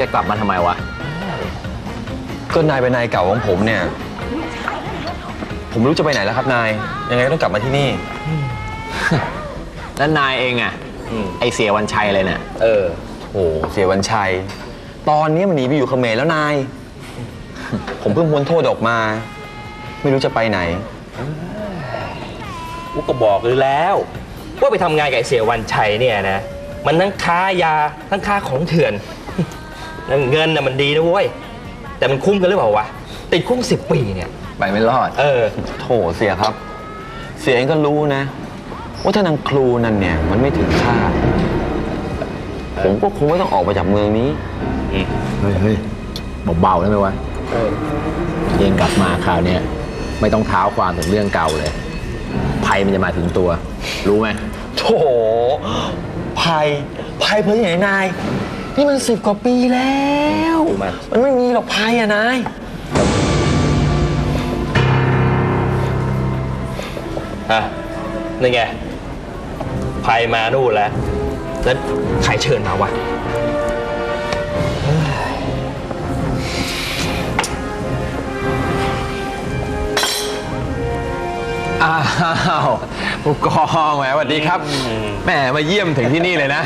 จะกลับมาทำไมวะ ก็นายเป็นนายเก่าของผมเนี่ย ผมไม่รู้จะไปไหนแล้วครับนาย ยังไงก็ต้องกลับมาที่นี่ แล้วนายเองอะไอเสียวันชัยเลยเนี่ยเออโอ้เสียวันชัย ตอนนี้มันหนีไปอยู่เขมรแล้วนาย ผมเพิ่งพ้นโทษออกมา ไม่รู้จะไปไหนกูก็บอกเลยแล้ว ว่าไปทำงานกับไอ้เสียวันชัยเนี่ยนะ มันทั้งค้ายาทั้งค้าของเถื่อน แล้วเงินน่ะมันดีนะเว้ย แต่มันคุ้มกันหรือเปล่าวะ ติดคุกสิบปีเนี่ย ไปไม่รอด เออ โถเสียครับ เสียเองก็รู้นะ ว่าถ้านางครูนั่นเนี่ยมันไม่ถึงคาดผมก็คงไม่ต้องออกไปจากเมืองนี้ เฮ้ยเฮ้ยเบาๆได้ไหมวะเองกลับมาคราวเนี้ยไม่ต้องเท้าความถึงเรื่องเก่าเลย ภัยมันจะมาถึงตัว รู้ไหม โถภัยภัยเพื่อที่ไหนนาย นี่มันสิบกว่าปีแล้ว มัน มันไม่มีหรอกภัยอะนายฮะนี่ไงภัยมานู่นแล้ว แล้วใครเชิญมาวะอ้าวผู้กองแหมสวัสดีครับแหมมาเยี่ยมถึงที่นี่เลยนะ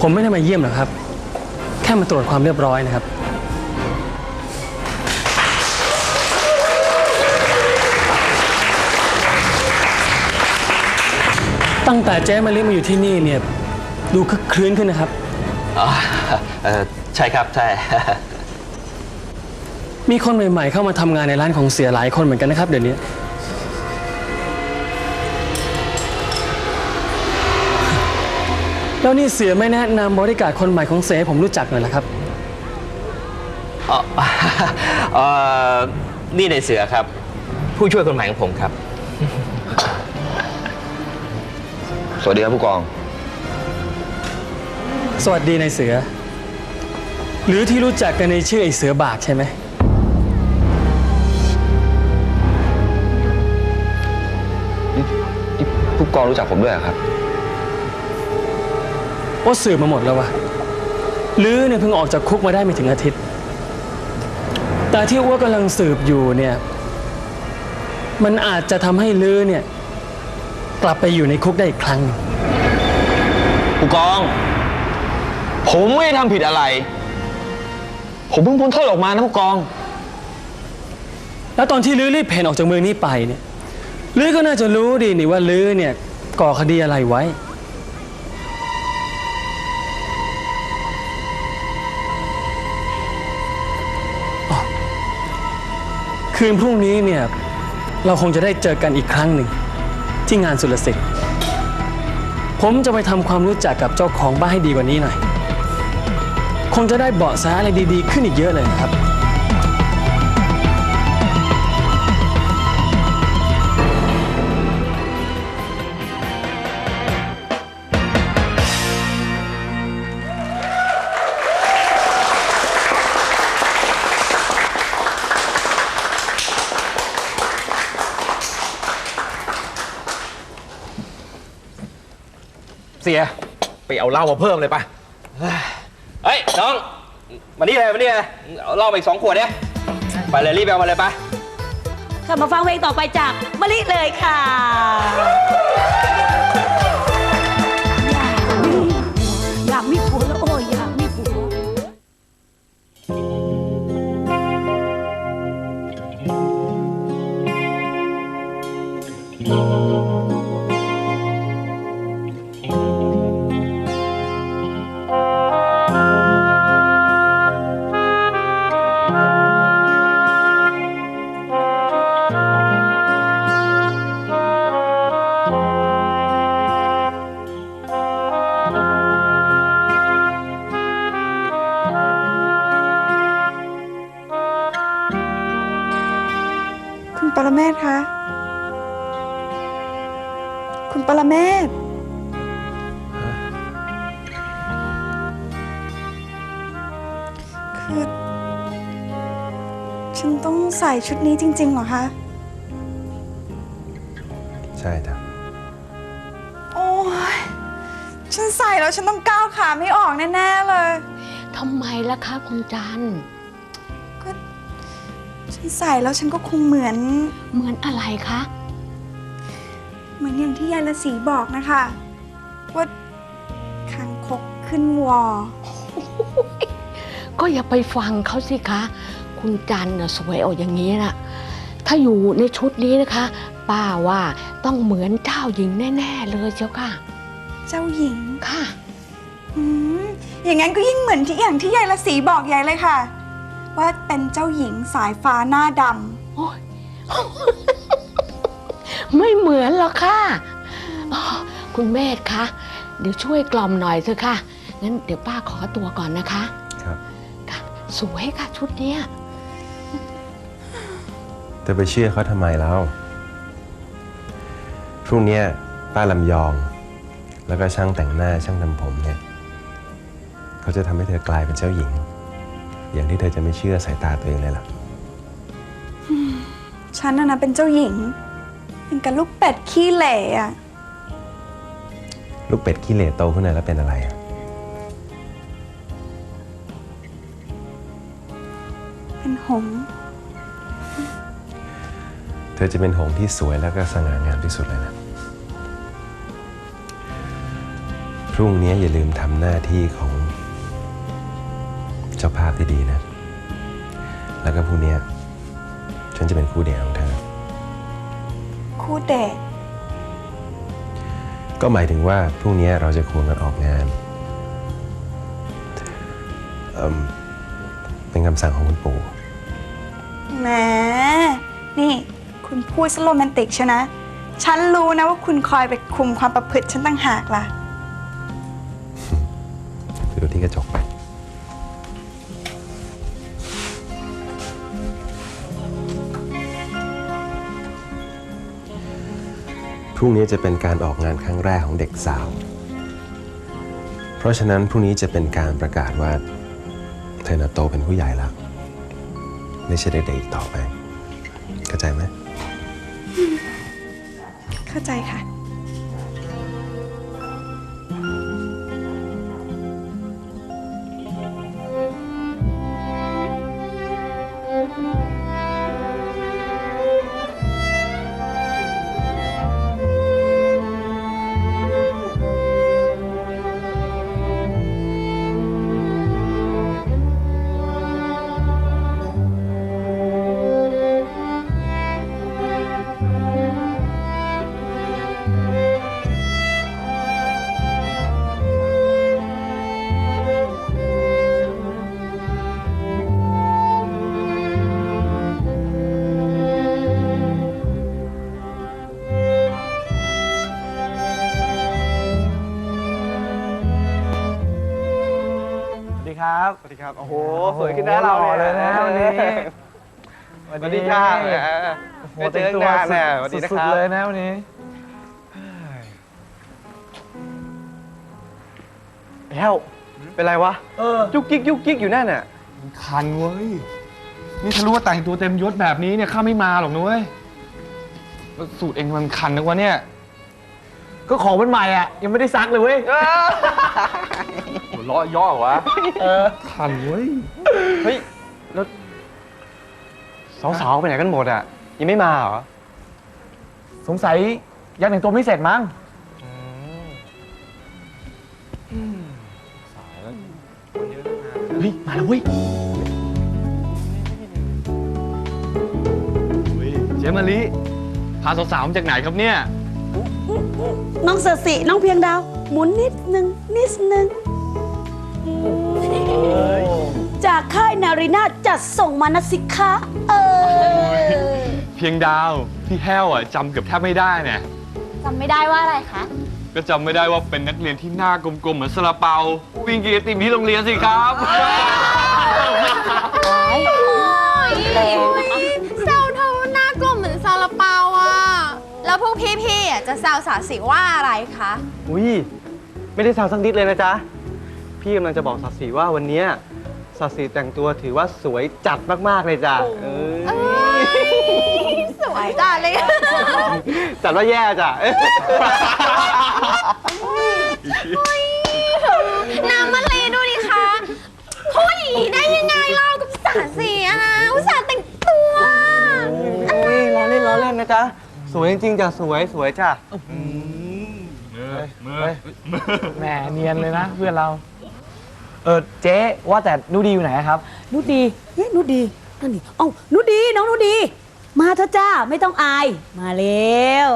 ผมไม่ได้มาเยี่ยมหรอกครับ แค่มาตรวจความเรียบร้อยนะครับ ตั้งแต่เจ๊มาลิมาอยู่ที่นี่เนี่ย ดูคึกครื้นขึ้นนะครับ อ๋อเออใช่ครับ ใช่ มีคนใหม่ๆเข้ามาทำงานในร้านของเสียหลายคนเหมือนกันนะครับเดี๋ยวนี้ แล้วนี่เสียไม่แนะนำบริการดคนใหม่ของเสียให้ผมรู้จักหน่อยละครับอ๋อเอ่อนี่ในเสือครับ ผู้ช่วยคนใหม่ของผมครับ สวัสดีครับผู้กอง สวัสดีนายเสือ หรือที่รู้จักกันในชื่อไอ้เสือบากใช่ไหมนี่ผู้กองรู้จักผมด้วยเหรอครับ ว่าสืบมาหมดแล้ววะลือเนี่ยเพิ่งออกจากคุกมาได้ไม่ถึงอาทิตย์ แต่ที่อ้วกำลังสืบอยู่เนี่ย มันอาจจะทำให้ลือเนี่ย กลับไปอยู่ในคุกได้อีกครั้งหนึ่งผู้กอง ผมไม่ได้ทำผิดอะไร ผมเพิ่งพ้นโทษออกมานะผู้กอง แล้วตอนที่ลือรีบเพ่นออกจากเมืองนี้ไปเนี่ยลือก็น่าจะรู้ดีนี่ว่าลือเนี่ยก่อคดีอะไรไว้ คืนพรุ่งนี้เนี่ย เราคงจะได้เจอกันอีกครั้งหนึ่ง ที่งานสุรสิทธิ์ ผมจะไปทำความรู้จักกับเจ้าของบ้านให้ดีกว่านี้หน่อย คงจะได้เบาะแสอะไรดีๆ ขึ้นอีกเยอะเลยนะครับ ไปเอาเหล้ามาเพิ่มเลยปะเฮ้ยน้องมานี่เลยมานี่เลยเอาเหล่าไปอีกสองขวดเนี่ยไปเลยรีบไปเอามาเลยไปค่ะมาฟังเพลงต่อไปจากมะลิเลยค่ะอยากมีผัวแล้วโอ้ยอยากมีผัว เมศคะ คุณปรเมศ คือ ฉันต้องใส่ชุดนี้จริง ๆ เหรอคะ ใช่ครับ โอ้ย ฉันใส่แล้วฉันต้องก้าวขาไม่ออกแน่ ๆ เลย ทำไมล่ะคะคุณจันทร์ก็ ฉันใส่แล้วฉันก็คงเหมือน เหมือนอะไรคะ เหมือนอย่างที่ยายละสีบอกนะคะ ว่าคางคกขึ้นวอ ก็อย่าไปฟังเขาสิคะ คุณจันทร์น่ะสวยออกอย่างนี้น่ะ ถ้าอยู่ในชุดนี้นะคะ ป้าว่าต้องเหมือนเจ้าหญิงแน่ ๆ เลยเจ้าค่ะ เจ้าหญิงค่ะ อืมอย่างนั้นก็ยิ่งเหมือนที่อย่างที่ยายละสีบอกยายเลยค่ะ ว่าเป็นเจ้าหญิงสายฟ้าหน้าดโอ๊ย ไม่เหมือนหรอกค่ะอ๋อคุณเมธคะ เดี๋ยวช่วยกล่อมหน่อยเถอะค่ะ งั้นเดี๋ยวป้าขอตัวก่อนนะคะครับ ค่ะ สวยค่ะชุดเนี้ย จะไปเชื่อเขาทำไมแล้วพรุ่งเนี้ยป้าลำยอง แล้วก็ช่างแต่งหน้าช่างทำผมเนี่ย เขาจะทำให้เธอกลายเป็นเจ้าหญิง อย่างที่เธอจะไม่เชื่อสายตาตัวเองเลยล่ะำฉันน่ะนะเป็นเจ้าหญิง เป็นกับลูกเป็ดขี้เหร่อะลูกเป็ดขี้เหร่โตขึ้นมาแล้วเป็นอะไรอะเป็นหงส์เธอจะเป็นหงส์ที่สวยแล้วก็สง่างามที่สุดเลยนะ พรุ่งนี้อย่าลืมทำหน้าที่ของ เจ้าภาพที่ดีนะ แล้วก็พรุ่งนี้ฉันจะเป็นคู่เดทของเธอ คู่เดทก็หมายถึงว่าพรุ่งนี้เราจะควงกันออกงานเอิ่มเป็นคำสั่งของคุณปู่ แหม นี่ คุณพูดซะโรแมนติกใช่นะ ฉันรู้นะว่าคุณคอยไปคุมความประพฤติฉันต่างหากล่ะ ดูที่กระจกไป รุ่งนี้จะเป็นการออกงานครั้งแรกของเด็กสาว เพราะฉะนั้นพรุ่งนี้จะเป็นการประกาศว่า เธอน่ะโตเป็นผู้ใหญ่แล้ว ไม่ใช่เด็กๆอีกต่อไป เข้าใจไหม เข้าใจค่ะ สดีครับสวัสดีครับ โอ้โห สวยขึ้นนะเราเลยนะวันนี้ สวัสดีจ้าไม่เจอกันนานแน่สวัสดีนะครับเลยนะวันนี้ แล้วเป็นไรวะยุกยิกยุกยิกอยู่นั่นน่ะ คันเว้ย นี่ถ้ารู้ว่าแต่งตัวเต็มยศแบบนี้เนี่ยข้าไม่มาหรอกนะเว้ยแล้วสูตรเองมันคันนักวะเนี่ย ก็ของมันใหม่อะ ยังไม่ได้ซักเลยเว้ย หัวเราะย่อวะเออคันเว้ย เฮ้ย แล้ว สาวๆไปไหนกันหมดอะ ยังไม่มาเหรอ สงสัยยังแต่งตัวไม่เสร็จมั้ง เฮ้ย มาแล้วเว้ย เจมาลิพาสาวๆมาจากไหนครับเนี่ย น้องเสือสีน้องเพียงดาว หมุนนิดนึงนิดนึง จากค่ายนารีนาถจัดส่งมานะสิคะเออเพียงดาวพี่แห้วอะจำเกือบแทบไม่ได้เนี่ยจำไม่ได้ว่าอะไรคะ ก็จำไม่ได้ว่าเป็นนักเรียนที่หน้ากลมๆเหมือนซาลาเปา วิ่งกินไอติมที่โรงเรียนสิครับแรงแซวเธอห แล้วพวกพี่ๆอะจะแซวสาสีว่าอะไรคะ อุ้ยไม่ได้แซวสักนิดเลยนะจ๊ะ พี่กำลังจะบอกสัตสีว่าวันเนี้ยสัตสีแต่งตัวถือว่าสวยจัดมากๆเลยจ้ะเออสวยจ้าเลย จัดว่าแย่จ้ะน้ำมันลีดูดิคะได้ยังไงเรากับสาสีอะนะอุตส่าห์แต่งตัว โอ้ยล้อเล่นล้อเล่นนะจ๊ะ สวยจริงๆจ้ะสวยสวยจ้ะแหมเนียนเลยนะเพื่อนเรา เออเจ๊ว่าแต่นูดีอยู่ไหนครับ นุดีเฮ้ยนุดีนั่นนี่เอ้านุดี น้องนุดี มาเถอะจ้า ไม่ต้องอาย มาแล้ว